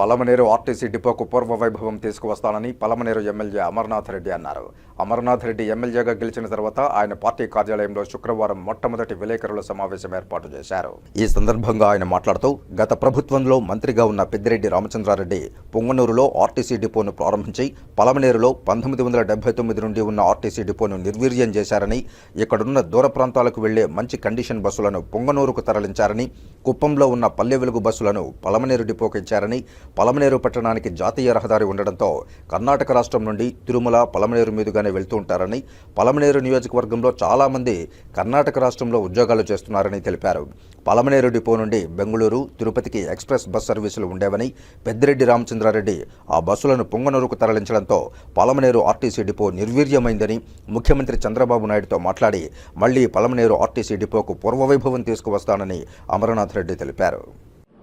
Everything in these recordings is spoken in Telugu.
పలమనేరు ఆర్టీసీ డిపోకు పూర్వ వైభవం తీసుకువస్తానని పలమనేరు ఎమ్మెల్యే అమర్నాథ్ రెడ్డి అన్నారు. అమర్నాథ్ రెడ్డి ఎమ్మెల్యేగా గెలిచిన తర్వాత ఆయన పార్టీ కార్యాలయంలో శుక్రవారం మొట్టమొదటి విలేకరుల సమావేశం ఏర్పాటు చేశారు. ఈ సందర్భంగా ఆయన మాట్లాడుతూ గత ప్రభుత్వంలో మంత్రిగా ఉన్న పెద్దిరెడ్డి రామచంద్రారెడ్డి పొంగనూరులో ఆర్టీసీ డిపోను ప్రారంభించి పలమనేరులో పంతొమ్మిది వందల డెబ్బై తొమ్మిది నుండి ఉన్న ఆర్టీసీ డిపోను నిర్వీర్యం చేశారని ఇక్కడున్న దూర ప్రాంతాలకు వెళ్ళే మంచి కండిషన్ బస్సులను పొంగనూరుకు తరలించారని కుప్పంలో ఉన్న పల్లె వెలుగు బస్సులను పలమనేరు డిపోకి ఇచ్చారని పలమనేరు పట్టణానికి జాతీయ రహదారి ఉండడంతో కర్ణాటక రాష్ట్రం నుండి తిరుమల పలమనేరు మీదుగానే వెళ్తూ ఉంటారని పలమనేరు నియోజకవర్గంలో చాలామంది కర్ణాటక రాష్ట్రంలో ఉద్యోగాలు చేస్తున్నారని తెలిపారు. పలమనేరు డిపో నుండి బెంగళూరు తిరుపతికి ఎక్స్ప్రెస్ బస్ సర్వీసులు ఉండేవని పెద్దిరెడ్డి రామచంద్రారెడ్డి ఆ బస్సులను పొంగనూరుకు తరలించడంతో పలమనేరు ఆర్టీసీ డిపో నిర్వీర్యమైందని ముఖ్యమంత్రి చంద్రబాబు నాయుడుతో మాట్లాడి మళ్ళీ పలమనేరు ఆర్టీసీ డిపోకు పూర్వవైభవం తీసుకువస్తానని అమరనాథ్ రెడ్డి తెలిపారు.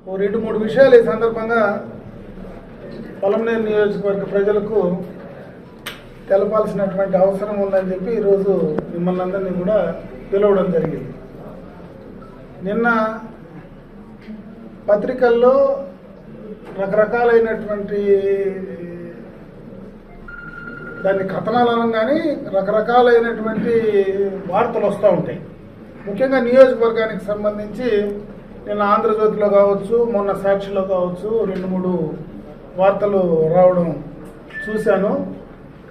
ఓ రెండు మూడు విషయాలు ఈ సందర్భంగా పొలంనేరు నియోజకవర్గ ప్రజలకు తెలపాల్సినటువంటి అవసరం ఉందని చెప్పి ఈరోజు మిమ్మల్ని అందరినీ కూడా పిలవడం జరిగింది. నిన్న పత్రికల్లో రకరకాలైనటువంటి దాన్ని కథనాలు అనగానే రకరకాలైనటువంటి వార్తలు వస్తూ ఉంటాయి. ముఖ్యంగా నియోజకవర్గానికి సంబంధించి నిన్న ఆంధ్రజ్యోతిలో కావచ్చు మొన్న సాక్షిలో కావచ్చు రెండు మూడు వార్తలు రావడం చూశాను.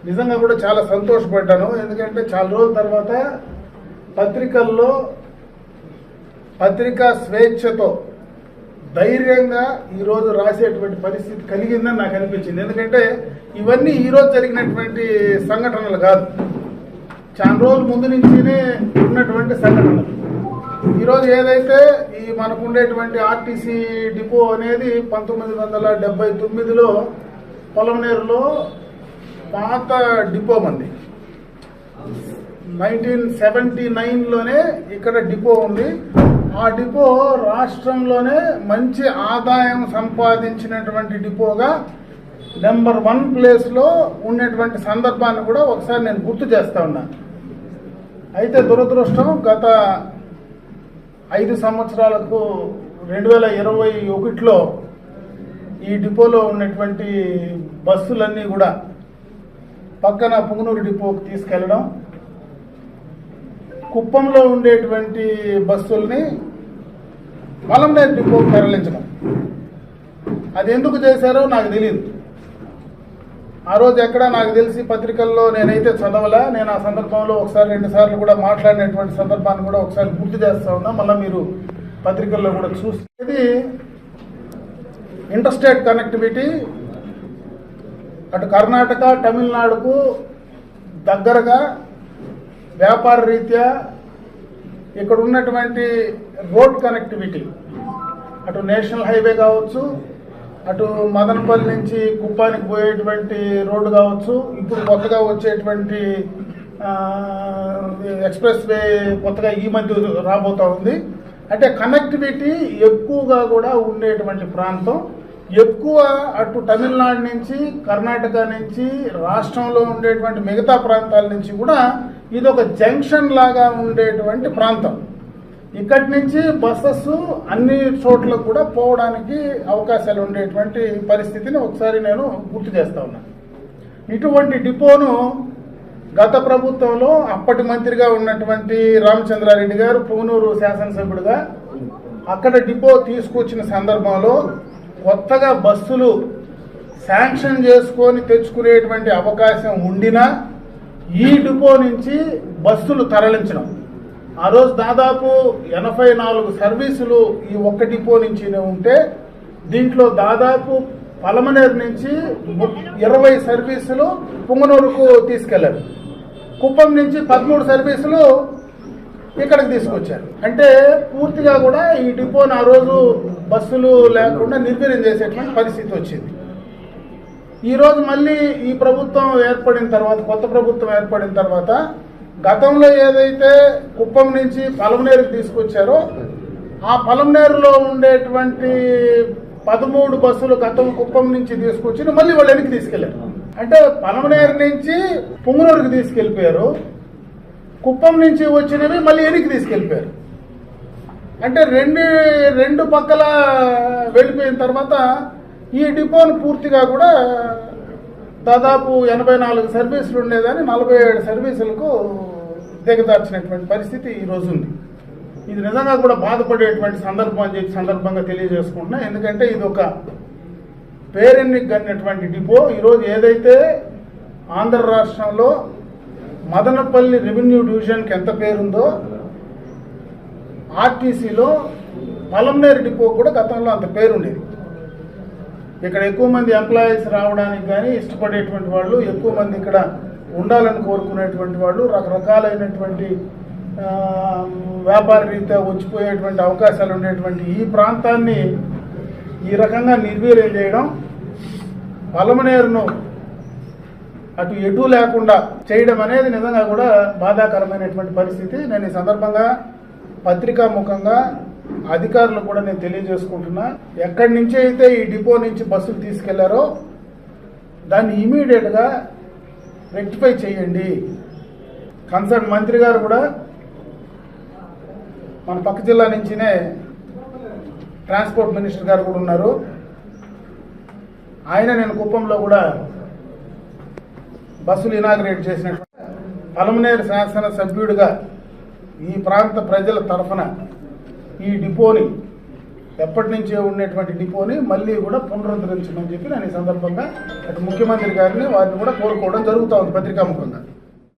నిజంగా కూడా చాలా సంతోషపడ్డాను. ఎందుకంటే చాలా రోజుల తర్వాత పత్రికల్లో పత్రికా స్వేచ్ఛతో ధైర్యంగా ఈరోజు రాసేటువంటి పరిస్థితి కలిగిందని నాకు అనిపించింది. ఎందుకంటే ఇవన్నీ ఈరోజు జరిగినటువంటి సంఘటనలు కాదు. చాలా రోజుల ముందు నుంచినే ఉన్నటువంటి సంఘటనలు. ఈరోజు ఏదైతే ఈ మనకు ఉండేటువంటి ఆర్టీసీ డిపో అనేది పంతొమ్మిది వందల డెబ్బై తొమ్మిదిలో పొలంనేరులో పాత డిపో మంది. నైన్టీన్ సెవెంటీ నైన్లోనే ఇక్కడ డిపో ఉంది. ఆ డిపో రాష్ట్రంలోనే మంచి ఆదాయం సంపాదించినటువంటి డిపోగా నెంబర్ వన్ ప్లేస్లో ఉన్నటువంటి సందర్భాన్ని కూడా ఒకసారి నేను గుర్తు చేస్తా ఉన్నాను. అయితే దురదృష్టం గత ఐదు సంవత్సరాలకు రెండు వేల ఇరవై ఒకటిలో ఈ డిపోలో ఉన్నటువంటి బస్సులన్నీ కూడా పక్కన పుంగనూరు డిపోకి తీసుకెళ్ళడం కుప్పంలో ఉండేటువంటి బస్సుల్ని మలంనేరు డిపోకి తరలించడం. అది ఎందుకు చేశారో నాకు తెలియదు ఆ రోజు ఎక్కడ నాకు తెలిసి పత్రికల్లో నేనైతే చదవలే నేను ఆ సందర్భంలో ఒకసారి రెండు సార్లు కూడా మాట్లాడినటువంటి సందర్భాన్ని కూడా ఒకసారి గుర్తు చేస్తా ఉన్నా మళ్ళీ మీరు పత్రికల్లో కూడా చూసి ఇది ఇంటర్స్టేట్ కనెక్టివిటీ అటు కర్ణాటక తమిళనాడుకు దగ్గరగా వ్యాపార రీత్యా ఇక్కడ ఉన్నటువంటి రోడ్ కనెక్టివిటీ అటు నేషనల్ హైవే కావచ్చు అటు మదనపల్లి నుంచి కుప్పానికి పోయేటువంటి రోడ్డు కావచ్చు ఇప్పుడు కొత్తగా వచ్చేటువంటి ఎక్స్ప్రెస్ వే కొత్తగా ఈ మధ్య రాబోతూ ఉంది. అంటే కనెక్టివిటీ ఎక్కువగా కూడా ఉండేటువంటి ప్రాంతం. ఎక్కువ అటు తమిళనాడు నుంచి కర్ణాటక నుంచి రాష్ట్రంలో ఉండేటువంటి మిగతా ప్రాంతాల నుంచి కూడా ఇది ఒక జంక్షన్ లాగా ఉండేటువంటి ప్రాంతం. ఇక్కడి నుంచి బస్సెస్ అన్ని చోట్లకు కూడా పోవడానికి అవకాశాలు ఉండేటువంటి పరిస్థితిని ఒకసారి నేను గుర్తు చేస్తా ఉన్నాను ఇటువంటి డిపోను గత ప్రభుత్వంలో అప్పటి మంత్రిగా ఉన్నటువంటి రామచంద్రారెడ్డి గారు పూనూరు శాసనసభ్యుడిగా అక్కడ డిపో తీసుకొచ్చిన సందర్భంలో కొత్తగా బస్సులు శాంక్షన్ చేసుకొని తెచ్చుకునేటువంటి అవకాశం ఉండినా ఈ డిపో నుంచి బస్సులు తరలించడం ఆ రోజు దాదాపు ఎనభై నాలుగు సర్వీసులు ఈ ఒక్క డిపో నుంచినే ఉంటే దీంట్లో దాదాపు పలమనేరు నుంచి ఇరవై సర్వీసులు పుంగనూరుకు తీసుకెళ్ళారు. కుప్పం నుంచి పదమూడు సర్వీసులు ఇక్కడికి తీసుకొచ్చారు. అంటే పూర్తిగా కూడా ఈ డిపోని ఆ రోజు బస్సులు లేకుండా నిర్వీర్యం చేసేటువంటి పరిస్థితి వచ్చింది. ఈరోజు మళ్ళీ ఈ ప్రభుత్వం ఏర్పడిన తర్వాత కొత్త ప్రభుత్వం ఏర్పడిన తర్వాత గతంలో ఏదైతే కుప్పం నుంచి పలమనేరుకు తీసుకొచ్చారో ఆ పలమనేరులో ఉండేటువంటి పదమూడు బస్సులు గతం కుప్పం నుంచి తీసుకొచ్చి మళ్ళీ వాళ్ళు వెనక్కి తీసుకెళ్ళారు అంటే పలమనేరు నుంచి పుంగనూరుకి తీసుకెళ్ళిపోయారు కుప్పం నుంచి వచ్చినవి మళ్ళీ వెనక్కి తీసుకెళ్ళిపోయారు అంటే రెండు రెండు పక్కల వెళ్ళిపోయిన తర్వాత ఈ డిపోను పూర్తిగా కూడా దాదాపు ఎనభై నాలుగు సర్వీసులు ఉండేదాన్ని నలభై ఏడు సర్వీసులకు దిగదార్చినటువంటి పరిస్థితి ఈ ఉంది. ఇది నిజంగా కూడా బాధపడేటువంటి సందర్భం అని చెప్పి సందర్భంగా తెలియజేసుకుంటున్నా. ఎందుకంటే ఇది ఒక పేరెన్నిక్ గన్నటువంటి డిపో. ఈరోజు ఏదైతే ఆంధ్ర రాష్ట్రంలో మదనపల్లి రెవెన్యూ డివిజన్కి ఎంత పేరుందో ఆర్టీసీలో పలంనేరు డిపో కూడా గతంలో అంత పేరుండేది ఇక్కడ ఎక్కువ మంది ఎంప్లాయీస్ రావడానికి కానీ ఇష్టపడేటువంటి వాళ్ళు ఎక్కువ మంది ఇక్కడ ఉండాలని కోరుకునేటువంటి వాళ్ళు రకరకాలైనటువంటి వ్యాపార రీత్యా వచ్చిపోయేటువంటి అవకాశాలు ఉండేటువంటి ఈ ప్రాంతాన్ని ఈ రకంగా నిర్వీర్యం చేయడం పలమనేరును అటు ఎటు లేకుండా చేయడం అనేది నిజంగా కూడా బాధాకరమైనటువంటి పరిస్థితి. నేను ఈ సందర్భంగా పత్రికా ముఖంగా అధికారులు కూడా నేను తెలియజేసుకుంటున్నా. ఎక్కడి నుంచి అయితే ఈ డిపో నుంచి బస్సులు తీసుకెళ్ళారో దాన్ని ఇమీడియట్గా రెక్టిఫై చేయండి. కన్సర్న్ మంత్రి గారు కూడా మన పక్క జిల్లా నుంచినే ట్రాన్స్పోర్ట్ మినిస్టర్ గారు కూడా ఉన్నారు. ఆయన నేను కుప్పంలో కూడా బస్సులు ఇనాగ్రేట్ చేసినట్టు. పలమనేరు శాసన సభ్యుడిగా ఈ ప్రాంత ప్రజల తరఫున ఈ డిపోని ఎప్పటి నుంచే ఉండేటువంటి డిపోని మళ్ళీ కూడా పునరుద్ధరించమని చెప్పి నేను ఈ సందర్భంగా అటు ముఖ్యమంత్రి గారిని వారిని కూడా కోరుకోవడం జరుగుతూ ఉంది పత్రికాముఖంగా.